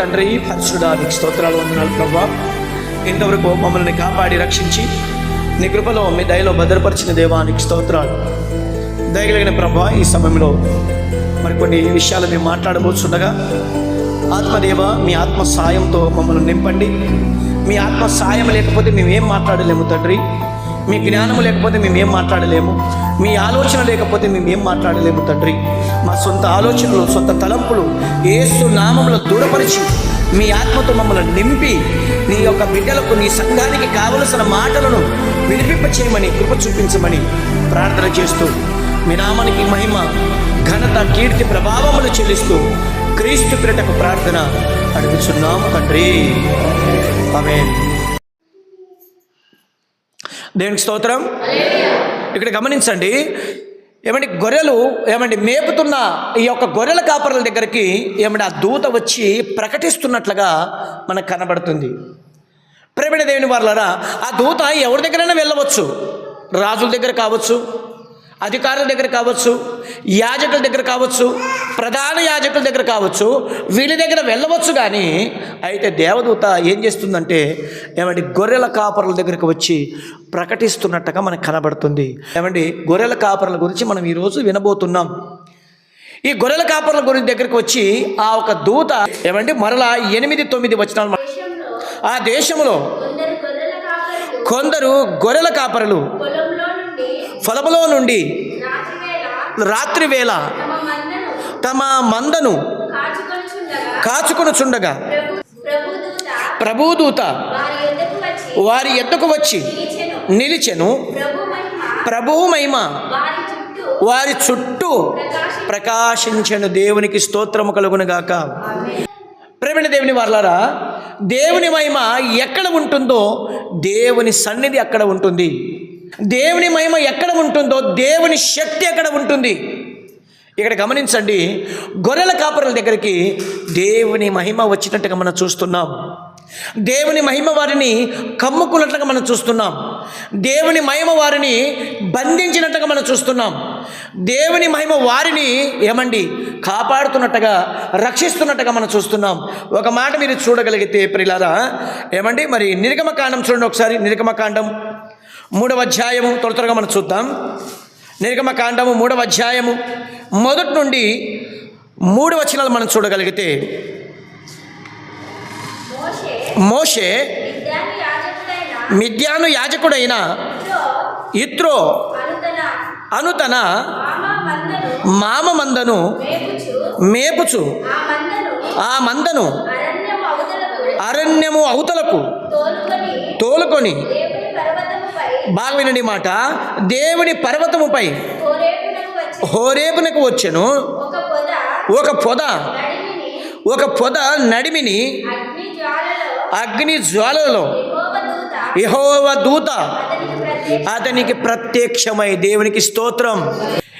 తండ్రి పరిశుడానికి స్తోత్రాలు వందనాలు ప్రభా. ఇంతవరకు మమ్మల్ని కాపాడి రక్షించి నీ కృపలో మీ దయలో భద్రపరిచిన దేవానికి స్తోత్రాలు. దయగలిగిన ప్రభా ఈ సమయంలో మరికొన్ని విషయాలు మేము మాట్లాడబోతుండగా ఆత్మదేవ మీ ఆత్మ సాయంతో మమ్మల్ని నింపండి. మీ ఆత్మ సాయం లేకపోతే మేమేం మాట్లాడలేము తండ్రి. మీ జ్ఞానం లేకపోతే మేమేం మాట్లాడలేము. మీ ఆలోచన లేకపోతే మేమేం మాట్లాడలేము తండ్రి. మా సొంత ఆలోచనలు సొంత తలంపులు ఏసు నామంలో దూరపరిచి మీ ఆత్మతో మమ్మల్ని నింపి నీ యొక్క బిడ్డలకు నీ సంఘానికి కావలసిన మాటలను వినిపింప చేయమని కృప చూపించమని ప్రార్థన చేస్తూ మీ నామానికి మహిమ ఘనత కీర్తి ప్రభావములు చెల్లిస్తూ క్రీస్తు పిరటకు ప్రార్థన అడుగుచున్నాము తండ్రి. ఆమె దేవునికి స్తోత్రం. ఇక్కడ గమనించండి ఏమండి గొర్రెలు ఏమండి మేపుతున్న ఈ యొక్క గొర్రెల కాపరుల దగ్గరికి ఏమండి ఆ దూత వచ్చి ప్రకటిస్తున్నట్లుగా మనకు కనబడుతుంది. ప్రేమిణ దేవుని వాళ్ళరా ఆ దూత ఎవరి దగ్గరైనా వెళ్ళవచ్చు. రాజుల దగ్గర కావచ్చు అధికారుల దగ్గర కావచ్చు యాజకుల దగ్గర కావచ్చు ప్రధాన యాజకుల దగ్గర కావచ్చు వీళ్ళ దగ్గర వెళ్ళవచ్చు కానీ అయితే దేవదూత ఏం చేస్తుందంటే ఏమండి గొర్రెల కాపరుల దగ్గరికి వచ్చి ప్రకటిస్తున్నట్టుగా మనకు కనబడుతుంది. ఏమండి గొర్రెల కాపరుల గురించి మనం ఈరోజు వినబోతున్నాం. ఈ గొర్రెల కాపరుల గురించి దగ్గరికి వచ్చి ఆ ఒక దూత ఏమండి మరలా ఎనిమిది తొమ్మిది వచనాలు మన- ఆ దేశంలో కొందరు గొర్రెల కాపరులు పొలంలో నుండి రాత్రి వేళ తమ మందను కాచుకొనుచుండగా కాచుకొని చుండగా ప్రభు ప్రభుదూత వారి ఎద్దుకు వచ్చి నిలిచెను. నిలిచెను ప్రభు మహిమ ప్రభువు మహిమ వారి చుట్టూ ప్రకాశించను. దేవునికి స్తోత్రము కలుగునుగాక ప్రేమిణ దేవుని వాళ్ళారా దేవుని మహిమ ఎక్కడ ఉంటుందో దేవుని సన్నిధి అక్కడ ఉంటుంది. దేవుని మహిమ ఎక్కడ ఉంటుందో దేవుని శక్తి ఎక్కడ ఉంటుంది? ఇక్కడ గమనించండి గొర్రెల కాపరుల దగ్గరికి దేవుని మహిమ వచ్చినట్టుగా మనం చూస్తున్నాం. దేవుని మహిమ వారిని కమ్ముకున్నట్లుగా మనం చూస్తున్నాం. దేవుని మహిమ వారిని బంధించినట్టుగా మనం చూస్తున్నాం. దేవుని మహిమ వారిని ఏమండి? కాపాడుతున్నట్టుగా రక్షిస్తున్నట్టుగా మనం చూస్తున్నాం. ఒక మాట మీరు చూడగలిగితే ప్రిలారా ఏమండి? మరి నిర్గమకాండం చూడండి ఒకసారి నిర్గమకాండం. మూడవ అధ్యాయము త్వర త్వరగా మనం చూద్దాం. నిర్గమకాండము మూడవ అధ్యాయము. మొదటి నుండి మూడు వచనాలు మనం చూడగలిగితే మోషే మిద్యాను యాజకుడైన ఇత్రో అనుతన మామ మందను మేపుచు ఆ మందను అరణ్యము అవతలకు తోలుకొని బాగా వినండి మాట దేవుని పర్వతముపై హోరేపునకు వచ్చాను. వచ్చెను ఒక పొద ఒక పొద నడిమిని అగ్ని జ్వాలలో యహోవ దూత అతనికి అతనికి ప్రత్యక్షమై దేవునికి స్తోత్రం.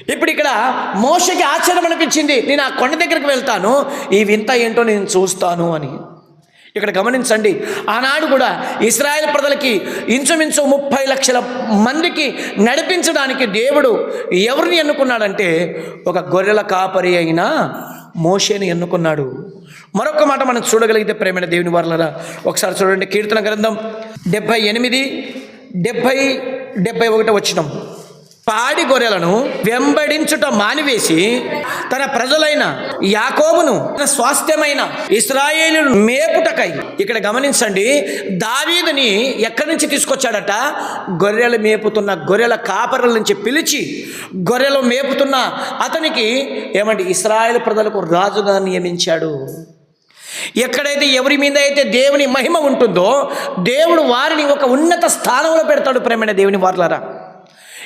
ఇప్పుడు ఇక్కడ మోషకి ఆశ్చర్యం అనిపించింది నేను ఆ కొండ దగ్గరికి వెళ్తాను. ఈ వింత ఏంటో నేను చూస్తాను అని. ఇక్కడ గమనించండి. ఆనాడు కూడా ఇస్రాయేల్ ప్రజలకి ఇంచుమించు ముప్పై లక్షల మందికి నడిపించడానికి దేవుడు ఎవరిని ఎన్నుకున్నాడంటే ఒక గొర్రెల కాపరి అయిన మోషేని ఎన్నుకున్నాడు. మరొక మాట మనం చూడగలిగితే ప్రేమైన దేవుని వర్లరా ఒకసారి చూడండి కీర్తన గ్రంథం డెబ్భై ఎనిమిది డెబ్భై డెబ్భై ఒకటి వచ్చినాం పాడి గొర్రెలను వెంబడించుట మానివేసి తన ప్రజలైన యాకోబును తన స్వాస్థ్యమైన ఇస్రాయేలు మేపుటకై. ఇక్కడ గమనించండి దావీదుని ఎక్కడి నుంచి తీసుకొచ్చాడట? గొర్రెలు మేపుతున్న గొర్రెల కాపరుల నుంచి పిలిచి గొర్రెలు మేపుతున్న అతనికి ఏమంటే ఇస్రాయేల్ ప్రజలకు రాజుగా నియమించాడు. ఎక్కడైతే ఎవరి మీద అయితే దేవుని మహిమ ఉంటుందో దేవుడు వారిని ఒక ఉన్నత స్థానంలో పెడతాడు ప్రేమైన దేవుని వార్లారా.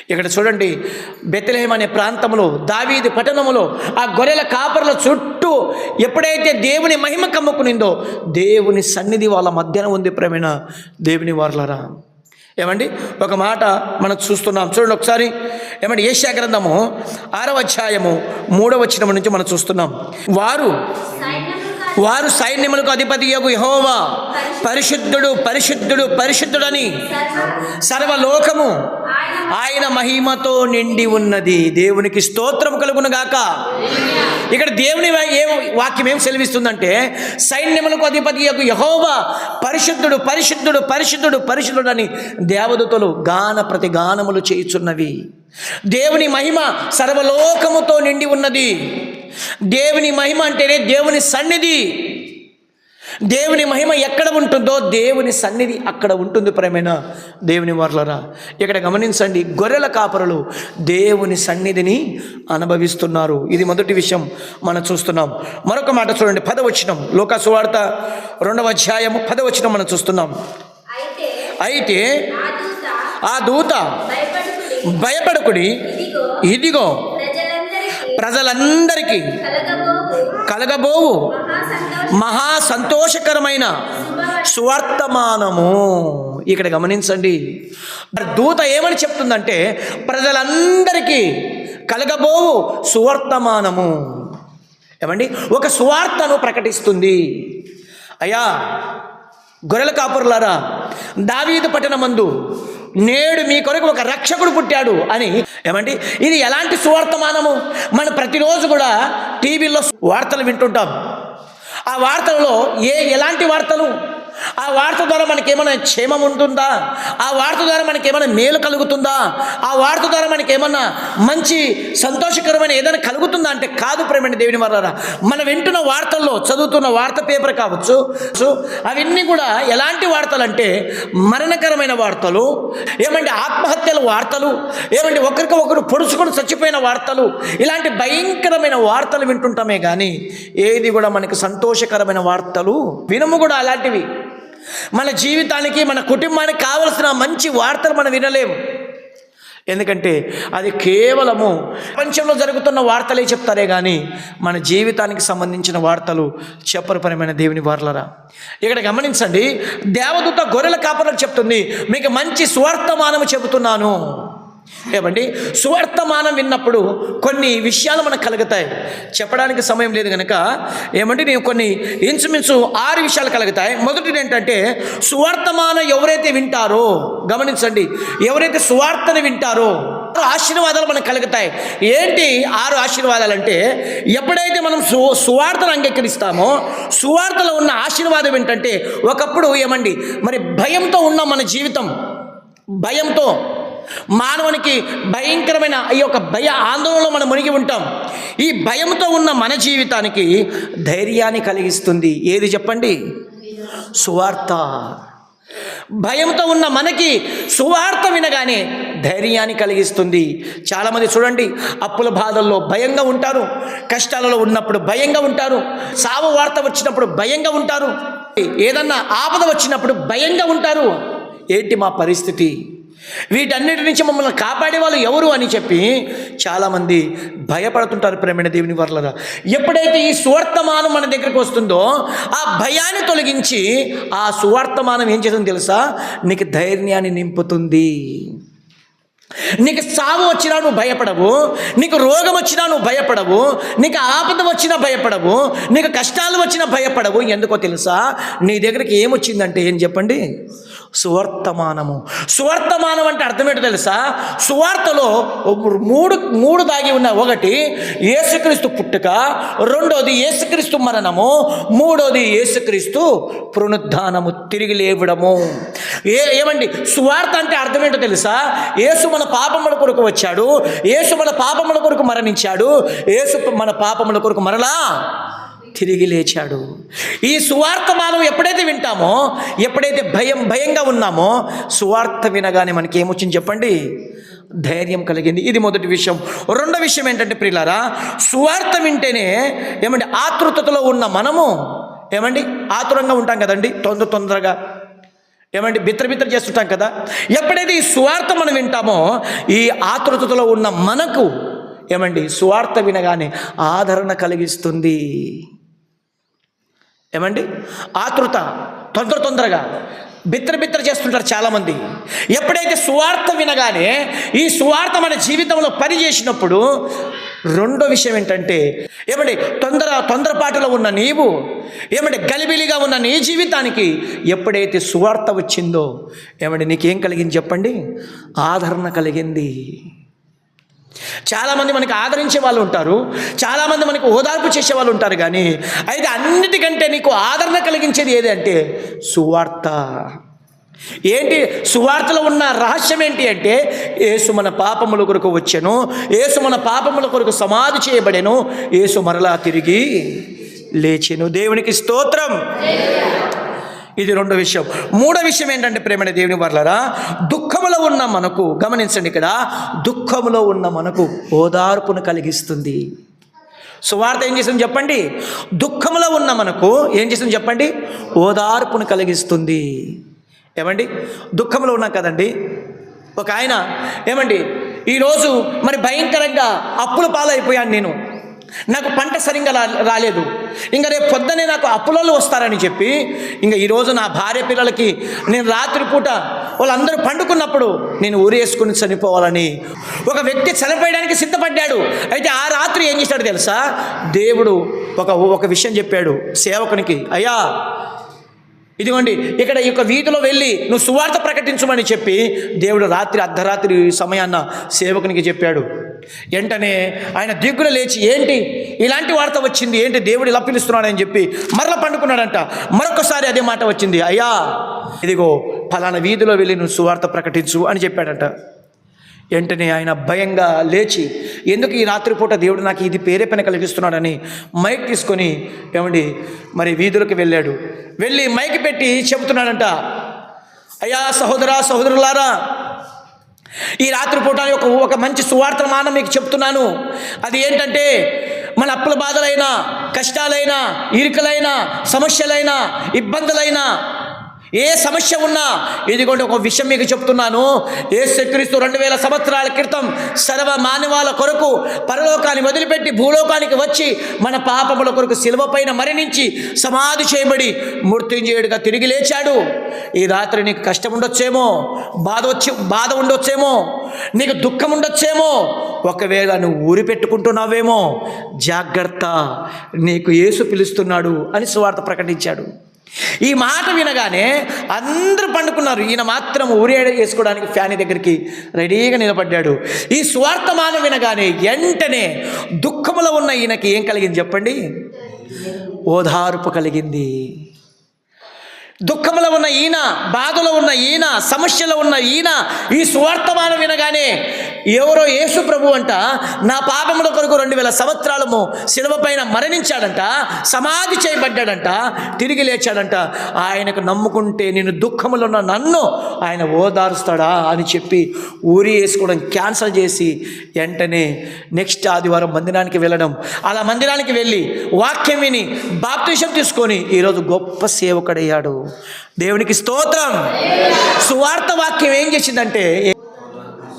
ఇక్కడ చూడండి బెత్తలేం అనే ప్రాంతంలో దావీది పట్టణములో ఆ గొర్రెల కాపర్ల చుట్టూ ఎప్పుడైతే దేవుని మహిమ కమ్ముకునిందో దేవుని సన్నిధి వాళ్ళ మధ్యన ఉంది ప్రేమైన దేవుని వార్లరా. ఏమండి? ఒక మాట మనం చూస్తున్నాం. చూడండి ఒకసారి. ఏమండి? ఏషియా గ్రంథము ఆరవ అధ్యాయము మూడవ వచనం నుంచి మనం చూస్తున్నాం. వారు వారు సైన్యములకు అధిపతి యొక్క యహోవా. పరిశుద్ధుడు పరిశుద్ధుడు పరిశుద్ధుడని సర్వలోకము ఆయన మహిమతో నిండి ఉన్నది. దేవునికి స్తోత్రం కలుగును గాక. ఇక్కడ దేవుని వా- ఏం వాక్యం ఏం సెలవిస్తుందంటే సైన్యములకు అధిపతి యొక్క యహోవా పరిశుద్ధుడు పరిశుద్ధుడు పరిశుద్ధుడు పరిశుద్ధుడు అని దేవదూతలు గాన ప్రతి గానములు చేయుచున్నవి. దేవుని మహిమ సర్వలోకముతో నిండి ఉన్నది. దేవుని మహిమ అంటేనే దేవుని సన్నిధి. దేవుని మహిమ ఎక్కడ ఉంటుందో దేవుని సన్నిధి అక్కడ ఉంటుంది ప్రేమైన? దేవుని వర్లరా ఇక్కడ గమనించండి గొర్రెల కాపరులు దేవుని సన్నిధిని అనుభవిస్తున్నారు. ఇది మొదటి విషయం మనం చూస్తున్నాం. మరొక మాట చూడండి పదవచనం లోక సువార్త రెండవ అధ్యాయము పదవచనం మనం చూస్తున్నాం. అయితే ఆ దూత భయపడుకుడి ఇదిగో ప్రజలందరికీ కలగబోవు. మహా సంతోషకరమైన సువర్తమానము. ఇక్కడ గమనించండి. దూత ఏమని చెప్తుందంటే ప్రజలందరికీ కలగబోవు సువర్తమానము. ఏమండి? ఒక సువార్తను ప్రకటిస్తుంది. అయ్యా గొర్రెల కాపురులారా దావీదు పట్టణ మందు నేడు మీ కొరకు ఒక రక్షకుడు పుట్టాడు అని. ఏమండి? ఇది ఎలాంటి సువర్తమానము? మనం ప్రతిరోజు కూడా టీవీలో వార్తలు వింటుంటాం. ఆ వార్తలలో ఏ ఎలాంటి వార్తలు? ఆ వార్త ద్వారా మనకేమైనా క్షేమం ఉంటుందా? ఆ వార్త ద్వారా మనకేమైనా మేలు కలుగుతుందా? ఆ వార్త ద్వారా మనకేమన్నా మంచి సంతోషకరమైన ఏదైనా కలుగుతుందా అంటే కాదు ప్రేమని దేవుని వల్ల మనం వింటున్న వార్తల్లో చదువుతున్న వార్త పేపర్ కావచ్చు సో అవన్నీ కూడా ఎలాంటి వార్తలు అంటే మరణకరమైన వార్తలు ఏమంటే ఆత్మహత్యల వార్తలు ఏమంటే ఒకరికి ఒకరు పొడుచుకొని చచ్చిపోయిన వార్తలు ఇలాంటి భయంకరమైన వార్తలు వింటుంటామే కానీ ఏది కూడా మనకు సంతోషకరమైన వార్తలు వినము కూడా అలాంటివి. మన జీవితానికి మన కుటుంబానికి కావలసిన మంచి వార్తలు మనం వినలేము ఎందుకంటే అది కేవలము ప్రపంచంలో జరుగుతున్న వార్తలే చెప్తారే కానీ మన జీవితానికి సంబంధించిన వార్తలు చెప్పరపరమైన దేవుని వార్లరా. ఇక్కడ గమనించండి దేవదూత గొర్రెల కాపలకు చెప్తుంది మీకు మంచి స్వార్థమానము చెబుతున్నాను. ఏమండి సువర్తమానం విన్నప్పుడు కొన్ని విషయాలు మనకు కలుగుతాయి. చెప్పడానికి సమయం లేదు కనుక ఏమంటే నేను కొన్ని ఇంచుమించు ఆరు విషయాలు కలుగుతాయి. మొదటిది ఏంటంటే సువార్తమానం ఎవరైతే వింటారో గమనించండి. ఎవరైతే సువార్తను వింటారో ఆశీర్వాదాలు మనకు కలుగుతాయి. ఏంటి ఆరు ఆశీర్వాదాలు అంటే ఎప్పుడైతే మనం సు సువార్తను అంగీకరిస్తామో సువార్తలో ఉన్న ఆశీర్వాదం ఏంటంటే ఒకప్పుడు ఏమండి మరి భయంతో ఉన్న మన జీవితం. భయంతో. మానవునికి భయంకరమైన ఈ యొక్క భయ ఆందోళనలో మనం మునిగి ఉంటాం. ఈ భయంతో ఉన్న మన జీవితానికి ధైర్యాన్ని కలిగిస్తుంది. ఏది చెప్పండి? సువార్త. భయంతో ఉన్న మనకి సువార్త వినగానే ధైర్యాన్ని కలిగిస్తుంది. చాలామంది చూడండి అప్పుల బాధల్లో భయంగా ఉంటారు. కష్టాలలో ఉన్నప్పుడు భయంగా ఉంటారు. సావు వార్త వచ్చినప్పుడు భయంగా ఉంటారు. ఏదన్నా ఆపద వచ్చినప్పుడు భయంగా ఉంటారు. ఏంటి మా పరిస్థితి? వీటన్నిటి నుంచి మమ్మల్ని కాపాడే వాళ్ళు ఎవరు అని చెప్పి చాలామంది భయపడుతుంటారు ప్రేమైన దేవుని వర్లరా. ఎప్పుడైతే ఈ సువర్తమానం మన దగ్గరికి వస్తుందో ఆ భయాన్ని తొలగించి ఆ సువర్తమానం ఏం చేస్తుందో తెలుసా? నీకు ధైర్యాన్ని నింపుతుంది. నీకు సావు వచ్చినా నువ్వు భయపడవు నీకు రోగం వచ్చినా నువ్వు భయపడవు నీకు ఆపద వచ్చినా భయపడవు నీకు కష్టాలు వచ్చినా భయపడవు. ఎందుకో తెలుసా? నీ దగ్గరికి ఏమొచ్చిందంటే ఏం చెప్పండి? సువర్తమానము. సువర్తమానం అంటే అర్థం ఏంటో తెలుసా? సువార్తలో మూడు మూడు దాగి ఉన్న ఒకటి యేసుక్రీస్తు పుట్టుక రెండోది యేసుక్రీస్తు మరణము మూడోది యేసుక్రీస్తు పునరుద్ధానము తిరిగి లేవడము. ఏ ఏమండి? సువార్త అంటే అర్థం ఏంటో తెలుసా? యేసు మన పాపముల కొరకు వచ్చాడు యేసు మన పాపముల కొరకు మరణించాడు యేసు మన పాపముల కొరకు మరలా తిరిగి లేచాడు. ఈ సువార్త మనం ఎప్పుడైతే వింటామో ఎప్పుడైతే భయం భయంగా ఉన్నామో సువార్త వినగానే మనకి ఏమొచ్చింది చెప్పండి? ధైర్యం కలిగింది. ఇది మొదటి విషయం. రెండో విషయం ఏంటంటే ప్రియులారా సువార్త వింటేనే ఏమండి ఆతృతలో ఉన్న మనము ఏమండి ఆతురంగా ఉంటాం కదండి తొందర తొందరగా ఏమండి బిత్ర బిత్ర చేస్తుంటాం కదా. ఎప్పుడైతే ఈ సువార్త మనం వింటామో ఈ ఆతృతలో ఉన్న మనకు ఏమండి సువార్త వినగానే ఆదరణ కలిగిస్తుంది. ఏమండి? ఆతృత తొందర తొందరగా. బిత్ర బిత్ర చేస్తుంటారు చాలామంది. ఎప్పుడైతే సువార్త వినగానే ఈ సువార్త మన జీవితంలో పని చేసినప్పుడు రెండో విషయం ఏంటంటే ఏమండి తొందర తొందరపాటులో ఉన్న నీవు ఏమంటే గలిబిలిగా ఉన్న నీ జీవితానికి ఎప్పుడైతే సువార్త వచ్చిందో ఏమండి నీకేం కలిగింది చెప్పండి? ఆదరణ కలిగింది. చాలామంది మనకి ఆదరించే వాళ్ళు ఉంటారు చాలామంది మనకు ఓదార్పు చేసే వాళ్ళు ఉంటారు కానీ అయితే అన్నిటికంటే నీకు ఆదరణ కలిగించేది ఏది అంటే సువార్త. ఏంటి? సువార్తలో ఉన్న రహస్యం ఏంటి అంటే యేసు మన పాపముల కొరకు వచ్చాను యేసు మన పాపముల కొరకు సమాధి చేయబడెను యేసు మరలా తిరిగి లేచెను. దేవునికి స్తోత్రం. ఇది రెండో విషయం. మూడో విషయం ఏంటంటే ప్రేమైన దేవుని వర్లరా దుఃఖములో ఉన్న మనకు గమనించండి ఇక్కడ దుఃఖములో ఉన్న మనకు ఓదార్పును కలిగిస్తుంది. సువార్త ఏం చేసింది చెప్పండి? దుఃఖంలో ఉన్న మనకు ఏం చేసింది చెప్పండి? ఓదార్పును కలిగిస్తుంది. ఏమండి? దుఃఖంలో ఉన్నాం కదండి. ఒక ఆయన ఏమండి? ఈరోజు మరి భయంకరంగా అప్పుల పాలైపోయాను నేను. నాకు పంట సరిగ్గా రా రాలేదు. ఇంకా రేపు పొద్దునే నాకు అప్పులలో వస్తారని చెప్పి ఇంకా ఈరోజు నా భార్య పిల్లలకి నేను రాత్రిపూట వాళ్ళందరూ పండుకున్నప్పుడు నేను ఊరేసుకుని చనిపోవాలని ఒక వ్యక్తి చనిపోయడానికి సిద్ధపడ్డాడు. అయితే ఆ రాత్రి ఏం చేశాడు తెలుసా? దేవుడు ఒక ఒక విషయం చెప్పాడు సేవకునికి. అయ్యా ఇదిగోండి ఇక్కడ ఈ యొక్క వీధిలో వెళ్ళి నువ్వు సువార్త ప్రకటించమని చెప్పి దేవుడు రాత్రి అర్ధరాత్రి సమయాన్న సేవకునికి చెప్పాడు. వెంటనే ఆయన దిగ్గున లేచి ఏంటి? ఇలాంటి వార్త వచ్చింది. ఏంటి? దేవుడు ఇలా పిలుస్తున్నాడని చెప్పి మరల పండుకున్నాడంట. మరొకసారి అదే మాట వచ్చింది. అయ్యా ఇదిగో ఫలానా వీధిలో వెళ్ళి నువ్వు సువార్త ప్రకటించు అని చెప్పాడంట. వెంటనే ఆయన భయంగా లేచి ఎందుకు ఈ రాత్రిపూట దేవుడు నాకు ఇది ప్రేరేపణ కలిగిస్తున్నాడని మైక్ తీసుకొని ఏమండి మరి వీధులకు వెళ్ళాడు. వెళ్ళి మైక్ పెట్టి చెబుతున్నాడంట. అయ్యా సహోదరా సహోదరులారా ఈ రాత్రిపూట ఒక ఒక మంచి సువార్తమానం మీకు చెప్తున్నాను. అది ఏంటంటే మన అప్పుల బాధలైనా కష్టాలైనా ఇరుకలైనా సమస్యలైనా ఇబ్బందులైనా ఏ సమస్య ఉన్నా ఇదిగోండి ఒక విషయం మీకు చెప్తున్నాను. ఏ శక్రిస్తూ రెండు వేల సంవత్సరాల క్రితం సర్వ మానవాల కొరకు పరలోకాన్ని వదిలిపెట్టి భూలోకానికి వచ్చి మన పాపముల కొరకు శిలువ పైన మరణించి సమాధి చేయబడి మృత్యుంజయుడిగా తిరిగి లేచాడు. ఈ రాత్రి నీకు కష్టం ఉండొచ్చేమో బాధ వచ్చి బాధ ఉండొచ్చేమో నీకు దుఃఖం ఉండొచ్చేమో ఒకవేళ నువ్వు ఊరి పెట్టుకుంటున్నావేమో జాగ్రత్త నీకు యేసు పిలుస్తున్నాడు అని సువార్త ప్రకటించాడు. ఈ మాట వినగానే అందరూ పండుకున్నారు. ఈయన మాత్రం ఊరేడ వేసుకోవడానికి ఫ్యాని దగ్గరికి రెడీగా నిలబడ్డాడు. ఈ స్వార్థమానం వినగానే వెంటనే దుఃఖములో ఉన్న ఈయనకి ఏం కలిగింది చెప్పండి? ఓదార్పు కలిగింది. దుఃఖంలో ఉన్న ఈయన బాధలో ఉన్న ఈయన సమస్యలో ఉన్న ఈయన ఈ స్వార్థమానం వినగానే ఎవరో యేసు ప్రభు అంట నా పాపముల కొరకు రెండు వేల సంవత్సరాలము శిలవ పైన మరణించాడంట సమాధి చేయబడ్డాడంట తిరిగి లేచాడంట. ఆయనకు నమ్ముకుంటే నేను దుఃఖములో ఉన్న నన్ను ఆయన ఓదారుస్తాడా అని చెప్పి ఊరి వేసుకోవడం క్యాన్సల్ చేసి వెంటనే నెక్స్ట్ ఆదివారం మందిరానికి వెళ్ళడం. అలా మందిరానికి వెళ్ళి వాక్యం విని బాప్తిషం తీసుకొని ఈరోజు గొప్ప సేవకుడయ్యాడు. దేవునికి స్తోత్రం. సువార్త వాక్యం ఏం చేసిందంటే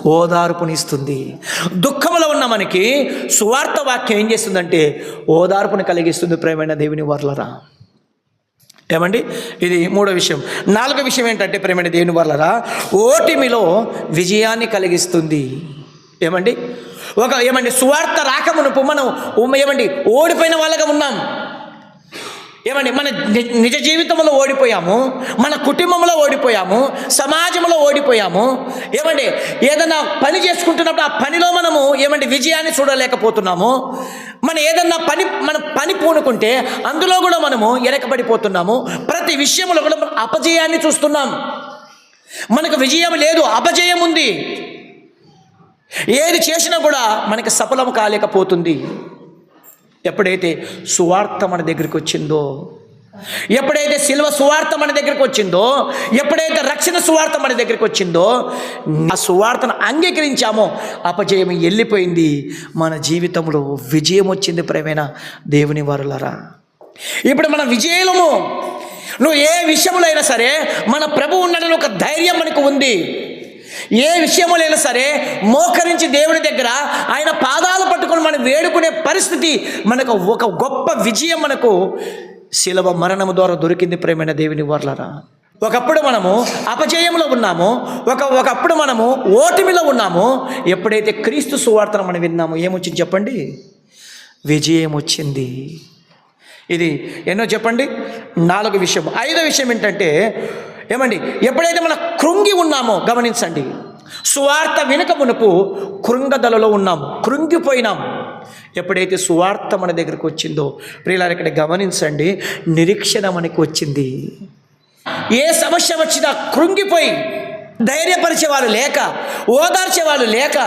ఓదార్పునిస్తుంది. దుఃఖంలో ఉన్న మనకి సువార్త వాక్యం ఏం చేస్తుందంటే ఓదార్పుని కలిగిస్తుంది ప్రేమైన దేవుని వర్లరా. ఏమండి? ఇది మూడో విషయం. నాలుగో విషయం ఏంటంటే ప్రేమైన దేవుని వర్లరా ఓటిమిలో విజయాన్ని కలిగిస్తుంది. ఏమండి? ఒక ఏమండి సువార్త రాకమునుపు మనం ఉమ్మ- ఏమండి ఓడిపోయిన వాళ్ళగా ఉన్నాం. ఏమండి మన నిజ జీవితంలో ఓడిపోయాము మన కుటుంబంలో ఓడిపోయాము సమాజంలో ఓడిపోయాము. ఏమండి ఏదైనా పని చేసుకుంటున్నప్పుడు ఆ పనిలో మనము ఏమండి విజయాన్ని చూడలేకపోతున్నాము. మన ఏదన్నా పని మన పని పూనుకుంటే అందులో కూడా మనము వెనకబడిపోతున్నాము ప్రతి విషయంలో కూడా మనం అపజయాన్ని చూస్తున్నాం. మనకు విజయం లేదు అపజయం ఉంది. ఏది చేసినా కూడా మనకి సఫలం కాలేకపోతుంది. ఎప్పుడైతే సువార్త మన దగ్గరికి వచ్చిందో ఎప్పుడైతే సిల్వ సువార్త మన దగ్గరికి వచ్చిందో ఎప్పుడైతే రక్షణ సువార్త మన దగ్గరికి వచ్చిందో ఆ సువార్తను అంగీకరించామో అపజయం వెళ్ళిపోయింది మన జీవితంలో విజయం వచ్చింది ప్రేమైన దేవుని వారులరా? ఇప్పుడు మన విజయము నువ్వు ఏ విషయంలో అయినా సరే మన ప్రభు ఉన్నాడని ఒక ధైర్యం మనకు ఉంది. ఏ విషయములైనా సరే మోకరించి దేవుని దగ్గర ఆయన పాదాలు పట్టుకొని మనం వేడుకునే పరిస్థితి మనకు ఒక గొప్ప విజయం మనకు శిలవ మరణము ద్వారా దొరికింది ప్రేమైన దేవుని వర్లరా. ఒకప్పుడు మనము అపజయంలో ఉన్నాము ఒక ఒకప్పుడు మనము ఓటమిలో ఉన్నాము ఎప్పుడైతే క్రీస్తు సువార్తను మనం విన్నామో ఏమొచ్చింది చెప్పండి? విజయం వచ్చింది. ఇది ఎన్నో చెప్పండి? నాలుగు విషయం ఐదో విషయం ఏంటంటే ఏమండి? ఎప్పుడైతే మనం కృంగి ఉన్నామో గమనించండి. సువార్త వెనుక మునుపు కృంగదలలో ఉన్నాము కృంగిపోయినాం ఎప్పుడైతే సువార్త మన దగ్గరకు వచ్చిందో ప్రియులారు ఇక్కడ గమనించండి నిరీక్షణ మనకి వచ్చింది. ఏ సమస్య వచ్చినా కృంగిపోయి ధైర్యపరిచే వాళ్ళు లేక ఓదార్చే వాళ్ళు లేక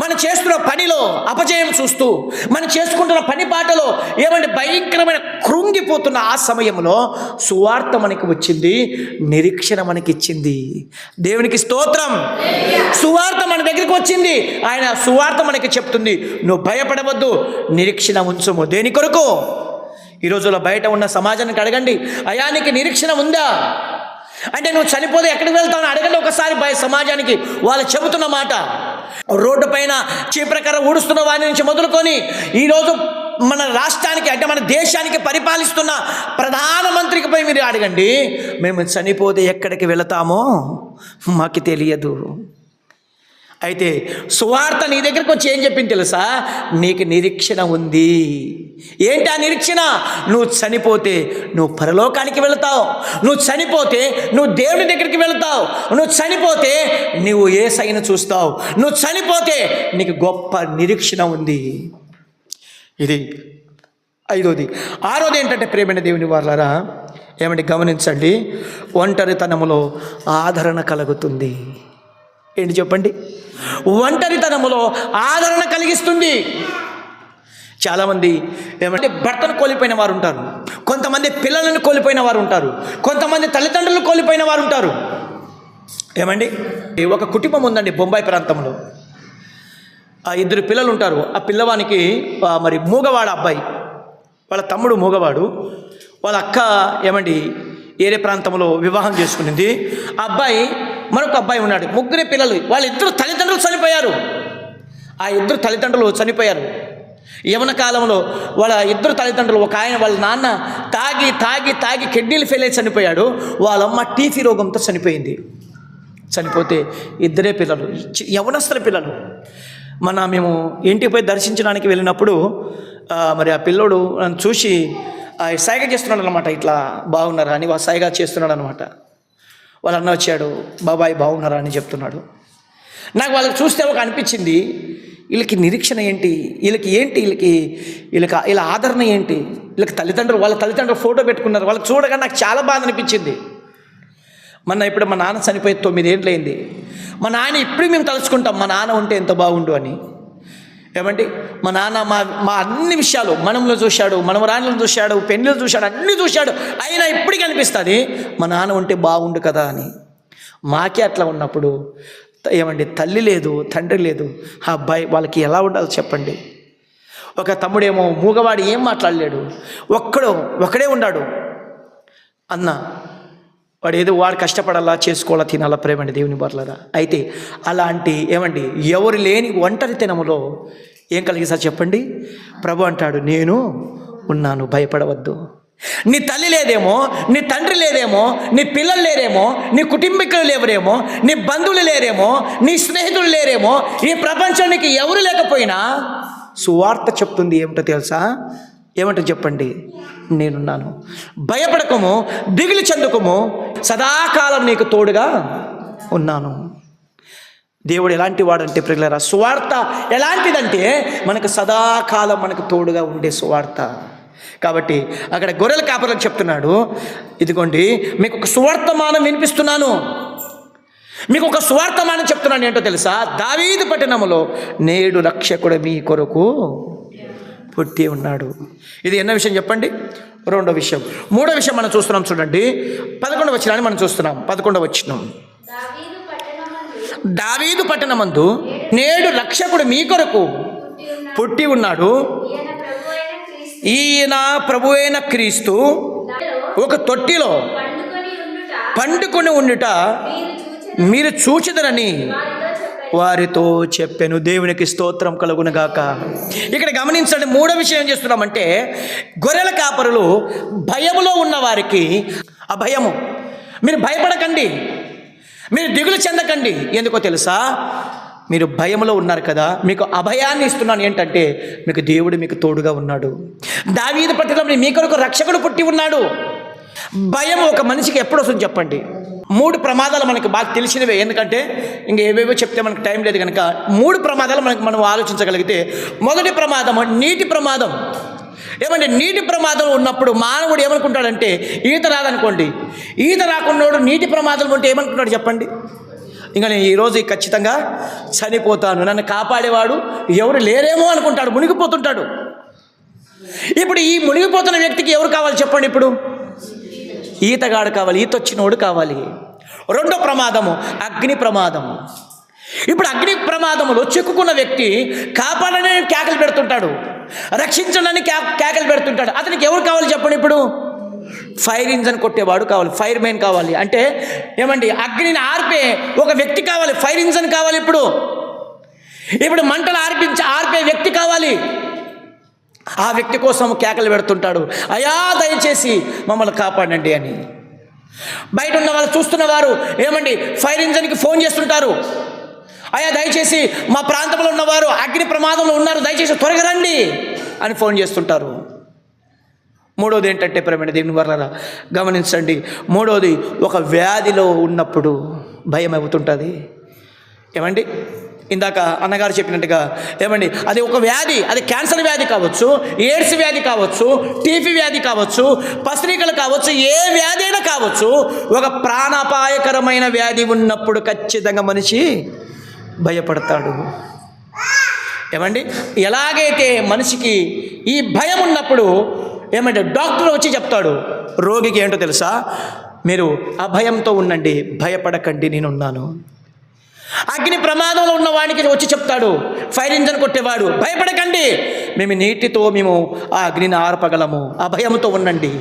మనం చేస్తున్న పనిలో అపజయం చూస్తూ మనం చేసుకుంటున్న పని పాటలో ఏమంటే భయంకరమైన కృంగిపోతున్న ఆ సమయంలో సువార్త మనకి వచ్చింది నిరీక్షణ మనకి ఇచ్చింది. దేవునికి స్తోత్రం. సువార్త మన దగ్గరికి వచ్చింది. ఆయన సువార్త మనకి చెప్తుంది. నువ్వు భయపడవద్దు నిరీక్షణ ఉంచము. దేని కొరకు? ఈ రోజుల్లో బయట ఉన్న సమాజానికి అడగండి. అయానికి నిరీక్షణ ఉందా? అంటే నువ్వు చనిపోతే ఎక్కడికి వెళ్తావు అడగండి ఒకసారి భయ సమాజానికి వాళ్ళు చెబుతున్న మాట. రోడ్డు పైన చీప్రకర ఊడుస్తున్న వారి నుంచి మొదలుకొని ఈరోజు మన రాష్ట్రానికి అంటే మన దేశానికి పరిపాలిస్తున్న ప్రధానమంత్రికి పోయి మీరు అడగండి మేము చనిపోతే ఎక్కడికి వెళతామో మాకు తెలియదు. అయితే సువార్త నీ దగ్గరకు వచ్చి ఏం చెప్పింది తెలుసా? నీకు నిరీక్షణ ఉంది. ఏంటి ఆ నిరీక్షణ? నువ్వు చనిపోతే నువ్వు పరలోకానికి వెళతావు. నువ్వు చనిపోతే నువ్వు దేవుని దగ్గరికి వెళతావు. నువ్వు చనిపోతే నువ్వు ఏ సైన చూస్తావు. నువ్వు చనిపోతే నీకు గొప్ప నిరీక్షణ ఉంది. ఇది ఐదోది. ఆరోది ఏంటంటే ప్రేమైన దేవుని వాళ్ళరా ఏమంటే గమనించండి. ఒంటరితనములో ఆదరణ కలుగుతుంది. ఏంటి చెప్పండి? ఒంటరితనములో ఆదరణ కలిగిస్తుంది. చాలామంది ఏమంటే భర్తను కోల్పోయిన వారు ఉంటారు. కొంతమంది పిల్లలను కోల్పోయిన వారు ఉంటారు. కొంతమంది తల్లిదండ్రులు కోల్పోయిన వారు ఉంటారు. ఏమండి? ఒక కుటుంబం ఉందండి బొంబాయి ప్రాంతంలో. ఆ ఇద్దరు పిల్లలు ఉంటారు. ఆ పిల్లవానికి మరి మూగవాడ అబ్బాయి వాళ్ళ తమ్ముడు మూగవాడు వాళ్ళ అక్క ఏమండి ఏరే ప్రాంతంలో వివాహం చేసుకునింది. ఆ అబ్బాయి మరొక అబ్బాయి ఉన్నాడు. ముగ్గురే పిల్లలు. వాళ్ళిద్దరు తల్లిదండ్రులు చనిపోయారు. ఆ ఇద్దరు తల్లిదండ్రులు చనిపోయారు. యవన కాలంలో వాళ్ళ ఇద్దరు తల్లిదండ్రులు ఒక ఆయన వాళ్ళ నాన్న తాగి తాగి తాగి కిడ్నీలు ఫెయిల్ అయి చనిపోయాడు. వాళ్ళమ్మ టీఫీ రోగంతో చనిపోయింది. చనిపోతే ఇద్దరే పిల్లలు. చి- యవనస్తుల పిల్లలు. మన మేము ఇంటికి పోయి దర్శించడానికి వెళ్ళినప్పుడు మరి ఆ పిల్లోడు నన్ను చూసి ఆ, సైగ చేస్తున్నాడు అనమాట ఇట్లా బాగున్నారా అని వా- సైగ చేస్తున్నాడు అనమాట వాళ్ళ అన్న వచ్చాడు బాబాయ్ బాగున్నారా? అని చెప్తున్నాడు. నాకు వాళ్ళకి చూస్తే ఒక అనిపించింది వీళ్ళకి నిరీక్షణ ఏంటి? వీళ్ళకి ఏంటి? వీళ్ళకి వీళ్ళకి వీళ్ళ ఆదరణ ఏంటి? వీళ్ళకి తల్లిదండ్రులు వాళ్ళ తల్లిదండ్రులు ఫోటో పెట్టుకున్నారు. వాళ్ళకి చూడగా నాకు చాలా బాధ అనిపించింది. మొన్న ఇప్పుడు మా నాన్న చనిపోయి తొమ్మిదేండ్లు అయింది మా నాన్న ఇప్పుడు మేము తలుచుకుంటాం. మా నాన్న ఉంటే ఎంత బాగుండు అని. ఏమండి మా నాన్న మా మా అన్ని విషయాలు మనంలో చూశాడు మనవరాణులను చూశాడు పెళ్ళిళ్ళు చూశాడు అన్నీ చూశాడు. అయినా ఇప్పటికీ అనిపిస్తుంది మా నాన్న ఉంటే బాగుండు కదా అని. మాకే అట్లా ఉన్నప్పుడు ఏమండి తల్లి లేదు తండ్రి లేదు ఆ అబ్బాయి వాళ్ళకి ఎలా ఉండాలో చెప్పండి. ఒక తమ్ముడేమో మూగవాడు ఏం మాట్లాడలేడు ఒక్కడు ఒకడే ఉన్నాడు అన్న వాడు ఏదో వాడు కష్టపడాలా చేసుకోవాలా తినాలా ప్రేమండి దేవుని బర్లరా. అయితే అలాంటి ఏమండి ఎవరు లేని ఒంటరితనములో ఏం కలిగిసా చెప్పండి? ప్రభు అంటాడు నేను ఉన్నాను భయపడవద్దు. నీ తల్లి లేదేమో నీ తండ్రి లేదేమో నీ పిల్లలు లేరేమో నీ కుటుంబీకులు లేవరేమో నీ బంధువులు లేరేమో నీ స్నేహితులు లేరేమో ఈ ప్రపంచానికి ఎవరు లేకపోయినా సువార్త చెప్తుంది ఏమిటో తెలుసా? ఏమంటారు చెప్పండి? నేనున్నాను. భయపడకము దిగులు చెందుకము సదాకాలం నీకు తోడుగా ఉన్నాను. దేవుడు ఎలాంటి వాడంటే ప్రియులరా సువార్త ఎలాంటిదంటే మనకు సదాకాలం మనకు తోడుగా ఉండే సువార్త. కాబట్టి అక్కడ గొర్రెల కాపర్లకు చెప్తున్నాడు ఇదిగోండి మీకు ఒక సువార్తమానం వినిపిస్తున్నాను. మీకు ఒక సువార్తమానం చెప్తున్నాను ఏంటో తెలుసా? దావీదు పట్టణములో నేడు రక్షకుడు మీ కొరకు పుట్టి ఉన్నాడు. ఇది ఎన్న విషయం చెప్పండి? రెండో విషయం. మూడో విషయం మనం చూస్తున్నాం చూడండి. పదకొండవ వచ్చినాన్ని మనం చూస్తున్నాం. పదకొండవ వచ్చినాం దావీదు పట్టణమందు నేడు రక్షకుడు మీ కొరకు పుట్టి ఉన్నాడు. ఈయన ప్రభు అయిన క్రీస్తు ఒక తొట్టిలో పండుకొని ఉండుట మీరు చూచిదరని వారితో చెప్పాను. దేవునికి స్తోత్రం కలుగునగాక. ఇక్కడ గమనించండి మూడో విషయం ఏం చేస్తున్నామంటే గొర్రెల కాపరులు భయములో ఉన్న వారికి ఆ భయము మీరు భయపడకండి. మీరు దిగులు చెందకండి. ఎందుకో తెలుసా? మీరు భయంలో ఉన్నారు కదా మీకు అభయాన్ని ఇస్తున్నాను. ఏంటంటే మీకు దేవుడు మీకు తోడుగా ఉన్నాడు. దావీదు పట్టణంలో మీ కొరకు రక్షకుడు పుట్టి ఉన్నాడు. భయం ఒక మనిషికి ఎప్పుడు వస్తుంది చెప్పండి? మూడు ప్రమాదాలు మనకి బాగా తెలిసినవే. ఎందుకంటే ఇంక ఏవేవో చెప్తే మనకు టైం లేదు కనుక మూడు ప్రమాదాలు మనకి మనం ఆలోచించగలిగితే మొదటి ప్రమాదం నీటి ప్రమాదం. ఏమంటే నీటి ప్రమాదం ఉన్నప్పుడు మానవుడు ఏమనుకుంటాడంటే ఈత రాదనుకోండి. ఈత రాకున్నోడు నీటి ప్రమాదం ఉంటే ఏమనుకుంటాడు చెప్పండి? ఇంకా నేను ఈరోజు ఖచ్చితంగా చనిపోతాను. నన్ను కాపాడేవాడు ఎవరు లేరేమో అనుకుంటాడు. మునిగిపోతుంటాడు. ఇప్పుడు ఈ మునిగిపోతున్న వ్యక్తికి ఎవరు కావాలి చెప్పండి ఇప్పుడు? ఈతగాడు కావాలి ఈత వచ్చినోడు కావాలి. రెండో ప్రమాదము అగ్ని ప్రమాదము ఇప్పుడు అగ్ని ప్రమాదములో చిక్కుకున్న వ్యక్తి కాపాడని కేకలు పెడుతుంటాడు. రక్షించడానికి కే కేకలు పెడుతుంటాడు. అతనికి ఎవరు కావాలి చెప్పండి ఇప్పుడు? ఫైర్ ఇంజన్ కొట్టేవాడు కావాలి ఫైర్ మ్యాన్ కావాలి. అంటే ఏమండి అగ్నిని ఆర్పే ఒక వ్యక్తి కావాలి ఫైర్ ఇంజన్ కావాలి ఇప్పుడు. ఇప్పుడు మంటలు ఆర్పించి ఆర్పే వ్యక్తి కావాలి. ఆ వ్యక్తి కోసం కేకలు పెడుతుంటాడు అయా దయచేసి మమ్మల్ని కాపాడండి అని. బయట ఉన్న వాళ్ళు చూస్తున్న వారు ఏమండి ఫైర్ ఇంజన్కి ఫోన్ చేస్తుంటారు. అయ్యా దయచేసి మా ప్రాంతంలో ఉన్నవారు అగ్ని ప్రమాదంలో ఉన్నారు దయచేసి త్వరగా రండి అని ఫోన్ చేస్తుంటారు. మూడోది ఏంటంటే ప్రమేణ దేవుని వల్ల గమనించండి. మూడోది ఒక వ్యాధిలో ఉన్నప్పుడు భయం అవుతుంటుంది. ఏమండి? ఇందాక అన్నగారు చెప్పినట్టుగా ఏమండి అది ఒక వ్యాధి అది క్యాన్సర్ వ్యాధి కావచ్చు ఎయిడ్స్ వ్యాధి కావచ్చు టీబీ వ్యాధి కావచ్చు పసిరికలు కావచ్చు ఏ వ్యాధి అయినా కావచ్చు ఒక ప్రాణాపాయకరమైన వ్యాధి ఉన్నప్పుడు ఖచ్చితంగా మనిషి భయపడతాడు. ఏమండి ఎలాగైతే మనిషికి ఈ భయం ఉన్నప్పుడు ఏమంటే డాక్టర్ వచ్చి చెప్తాడు రోగికి ఏంటో తెలుసా? మీరు అభయంతో ఉండండి భయపడకండి నేనున్నాను. అగ్ని ప్రమాదంలో ఉన్న వాడికి వచ్చి చెప్తాడు ఫైర్ ఇంజన్ కొట్టేవాడు భయపడకండి మేము నీటితో మేము ఆ అగ్నిని ఆర్పగలము ఆ భయంతో ఉండండి.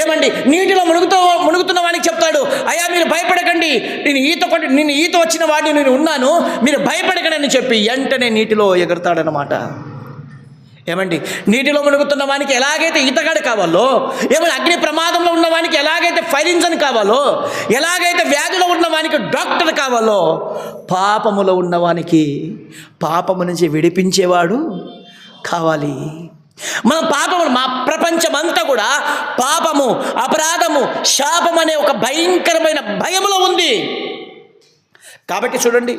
ఏమండి నీటిలో మునుగుతూ మునుగుతున్న వాడికి చెప్తాడు అయ్యా మీరు భయపడకండి నేను ఈత కొట్టి నేను ఈత వచ్చిన వాడిని నేను ఉన్నాను మీరు భయపడకండి అని చెప్పి వెంటనే నీటిలో ఎగురుతాడనమాట ఏమండి? నీటిలో మునుగుతున్న వానికి ఎలాగైతే ఈతగాడు కావాలో ఏమంటే అగ్ని ప్రమాదంలో ఉన్న వానికి ఎలాగైతే ఫైర్ ఇంజన్ కావాలో ఎలాగైతే వ్యాధిలో ఉన్న వానికి డాక్టర్ కావాలో పాపములో ఉన్నవానికి పాపము నుంచి విడిపించేవాడు కావాలి. మన పాపము మా ప్రపంచమంతా కూడా పాపము అపరాధము శాపం అనే ఒక భయంకరమైన భయములో ఉంది. కాబట్టి చూడండి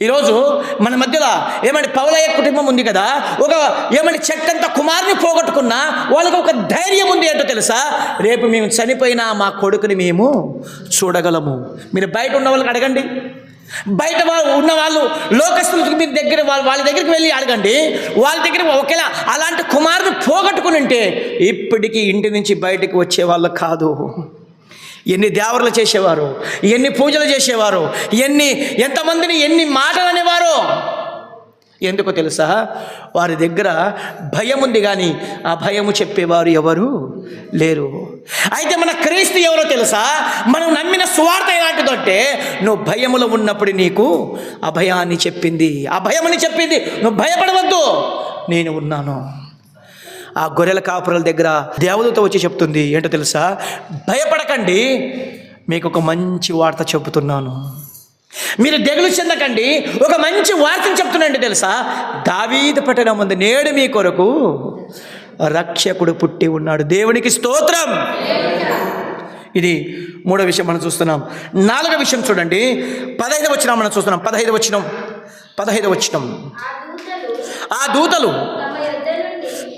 ఈరోజు మన మధ్యలో ఏమంటే పౌలయ్య కుటుంబం ఉంది కదా ఒక ఏమంటే చెట్టంత కుమారుని పోగొట్టుకున్నా వాళ్ళకి ఒక ధైర్యం ఉంది ఏంటో తెలుసా? రేపు మేము చనిపోయినా మా కొడుకుని మేము చూడగలము. మీరు బయట ఉన్న వాళ్ళకి అడగండి. బయట వాళ్ళు ఉన్న వాళ్ళు లోకస్తులకి మీ దగ్గర వాళ్ళ వాళ్ళ దగ్గరికి వెళ్ళి అడగండి. వాళ్ళ దగ్గర ఒకేలా అలాంటి కుమారుని పోగొట్టుకుని ఉంటే ఇప్పటికీ ఇంటి నుంచి బయటకు వచ్చే వాళ్ళు కాదు. ఎన్ని దేవరలు చేసేవారు? ఎన్ని పూజలు చేసేవారు? ఎన్ని ఎంతమందిని ఎన్ని మాటలు అనేవారు? ఎందుకు తెలుసా? వారి దగ్గర భయం ఉంది కానీ ఆ భయము చెప్పేవారు ఎవరు? లేరు. అయితే మన క్రీస్తు ఎవరో తెలుసా? మనం నమ్మిన స్వార్థ ఎలాంటిదంటే నువ్వు భయములో ఉన్నప్పుడు నీకు అభయాన్ని చెప్పింది. అభయమని చెప్పింది. నువ్వు భయపడవద్దు. నేను ఉన్నాను. ఆ గొర్రెల కాపురల దగ్గర దేవదూత వచ్చి చెప్తుంది ఏంటో తెలుసా? భయపడకండి మీకు ఒక మంచి వార్త చెబుతున్నాను. మీరు దిగులు చెందకండి ఒక మంచి వార్తను చెప్తున్నాండి తెలుసా? దావీదు పట్టణం ఉంది నేడు మీ కొరకు రక్షకుడు పుట్టి ఉన్నాడు. దేవునికి స్తోత్రం. ఇది మూడో విషయం మనం చూస్తున్నాం. నాలుగో విషయం చూడండి. పదహైదు వచ్చిన మనం చూస్తున్నాం. పదహైదు వచ్చినం పదహైదు వచ్చినం ఆ దూతలు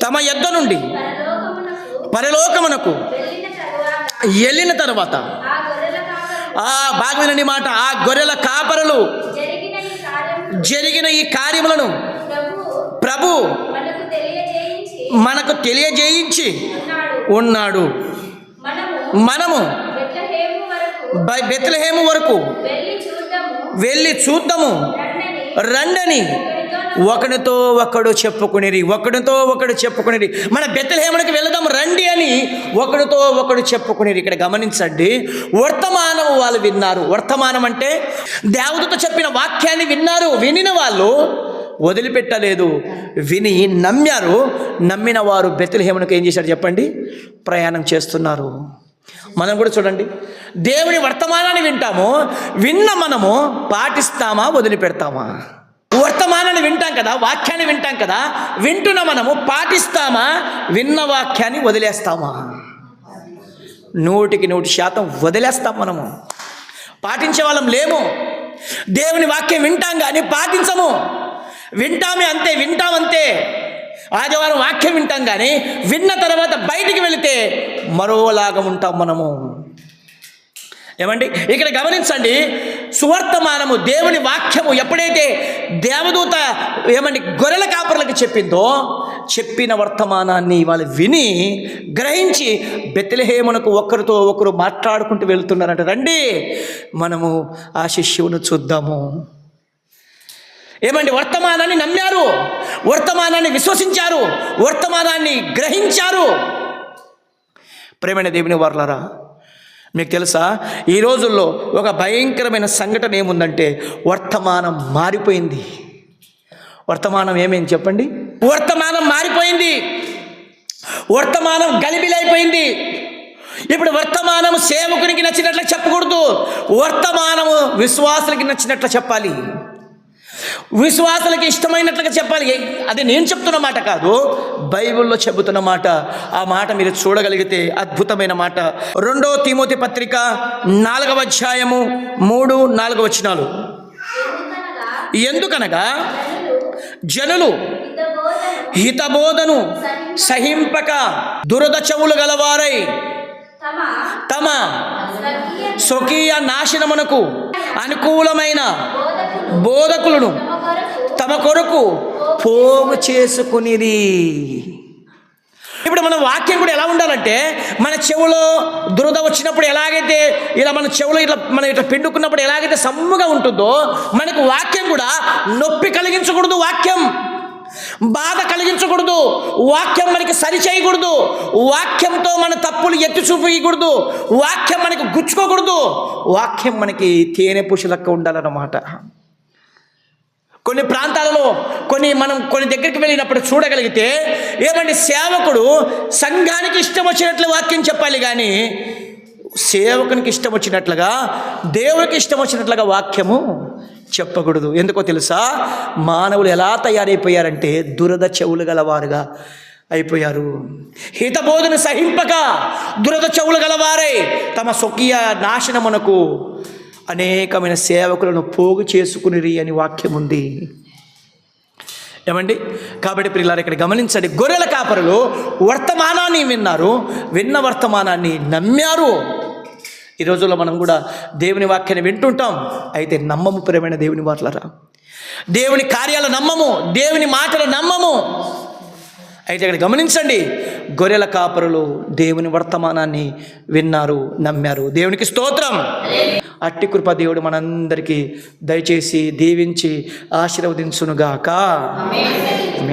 తమ యొద్ద నుండి పరలోకమునకు వెళ్ళిన తరువాత ఆ బాగా వినండి మాట ఆ గొర్రెల కాపరులు జరిగిన ఈ కార్యములను ప్రభు మనకు తెలియజేయించి ఉన్నాడు. మనము బెత్లెహేము వరకు బై బెత్లహేము వరకు వెళ్ళి చూద్దాము. రండని ఒకడితో ఒకడు చెప్పుకునేది ఒకడితో ఒకడు చెప్పుకునేది మన బెత్తలహేమునికి వెళదాం రండి అని ఒకడితో ఒకడు చెప్పుకునేది ఇక్కడ గమనించండి వర్తమానం వాళ్ళు విన్నారు. వర్తమానం అంటే దేవతతో చెప్పిన వాక్యాన్ని విన్నారు వినిన వాళ్ళు వదిలిపెట్టలేదు. విని నమ్మారు నమ్మిన వారు బెత్తలహేమునికి ఏం చేశారు చెప్పండి? ప్రయాణం చేస్తున్నారు. మనం కూడా చూడండి దేవుని వర్తమానాన్ని వింటాము విన్న మనము పాటిస్తామా వదిలిపెడతామా? వర్తమానాన్ని వింటాం కదా వాక్యాన్ని వింటాం కదా వింటున్న మనము పాటిస్తామా విన్న వాక్యాన్ని వదిలేస్తామా? నూటికి నూటి శాతం వదిలేస్తాం మనము. పాటించే వాళ్ళం లేము. దేవుని వాక్యం వింటాం కానీ పాటించము. వింటామే అంతే వింటామంతే ఆదివారం వాక్యం వింటాం కానీ విన్న తర్వాత బయటికి వెళితే మరోలాగా ఉంటాం మనము. ఏమండి? ఇక్కడ గమనించండి సువర్తమానము దేవుని వాక్యము ఎప్పుడైతే దేవదూత ఏమండి గొర్రెల కాపర్లకు చెప్పిందో చెప్పిన వర్తమానాన్ని వాళ్ళు విని గ్రహించి బెత్తలహేమునకు ఒకరితో ఒకరు మాట్లాడుకుంటూ వెళ్తున్నారంట. రండి మనము ఆ శిష్యువును చూద్దాము. ఏమండి వర్తమానాన్ని నమ్మారు వర్తమానాన్ని విశ్వసించారు వర్తమానాన్ని గ్రహించారు. ప్రేమైన దేవుని వర్లరా మీకు తెలుసా? ఈ రోజుల్లో ఒక భయంకరమైన సంఘటన ఏముందంటే వర్తమానం మారిపోయింది. వర్తమానం ఏమేమి చెప్పండి? వర్తమానం మారిపోయింది. వర్తమానం గలిబిలైపోయింది. ఇప్పుడు వర్తమానం సేవకునికి నచ్చినట్లు చెప్పకూడదు. వర్తమానము విశ్వాసులకి నచ్చినట్లు చెప్పాలి. విశ్వాసులకు ఇష్టమైనట్లుగా చెప్పాలి. అది నేను చెప్తున్న మాట కాదు బైబిల్లో చెబుతున్న మాట. ఆ మాట మీరు చూడగలిగితే అద్భుతమైన మాట. రెండో తిమోతి పత్రిక నాలుగవ అధ్యాయము మూడు నాలుగవ వచనాలు. ఎందుకనగా జనులు హితబోధను సహింపక దురద చెవులు గలవారై తమ స్వకీయ నాశనమునకు అనుకూలమైన బోధకులను తమ కొరకు పోగు చేసుకునిది ఇప్పుడు మన వాక్యం కూడా ఎలా ఉండాలంటే మన చెవులో దురద వచ్చినప్పుడు ఎలాగైతే ఇలా మన చెవులో ఇట్లా మనం ఇట్లా పిండుకున్నప్పుడు ఎలాగైతే సమ్ముగా ఉంటుందో మనకు వాక్యం కూడా నొప్పి కలిగించకూడదు వాక్యం. బాధ కలిగించకూడదు వాక్యం మనకి సరి చేయకూడదు. వాక్యంతో మన తప్పులు ఎత్తి చూపించకూడదు వాక్యం మనకి గుచ్చుకోకూడదు. వాక్యం మనకి తేనె పుషులక్క ఉండాలన్నమాట. కొన్ని ప్రాంతాలలో కొన్ని మనం కొన్ని దగ్గరికి వెళ్ళినప్పుడు చూడగలిగితే ఏమంటే సేవకుడు సంఘానికి ఇష్టం వచ్చినట్లు వాక్యం చెప్పాలి కానీ సేవకునికి ఇష్టం వచ్చినట్లుగా దేవునికి ఇష్టం వచ్చినట్లుగా వాక్యము చెప్పకూడదు. ఎందుకో తెలుసా? మానవులు ఎలా తయారైపోయారంటే దురద చెవులు గలవారుగా అయిపోయారు. హితబోధన సహింపక దురద చెవులు గలవారై తమ స్వకీయ నాశనమునకు అనేకమైన సేవకులను పోగు చేసుకునిరి అని వాక్యం ఉంది. ఏమండి? కాబట్టి పిల్లలు ఇక్కడ గమనించండి. గొర్రెల కాపరులు వర్తమానాన్ని విన్నారు. విన్న వర్తమానాన్ని నమ్మారు. ఈ రోజుల్లో మనం కూడా దేవుని వాక్యాన్ని వింటుంటాం. అయితే నమ్మము ప్రేమైన దేవుని మాటలరా దేవుని కార్యాలు నమ్మము. దేవుని మాటలు నమ్మము. అయితే ఇక్కడ గమనించండి. గొర్రెల కాపరులు దేవుని వర్తమానాన్ని విన్నారు నమ్మారు. దేవునికి స్తోత్రం. అట్టి కృప దేవుడు మనందరికీ దయచేసి దీవించి ఆశీర్వదించునుగాక.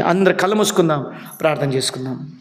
అందరు కళ్ళు మూసుకుందాం ప్రార్థన చేసుకుందాం.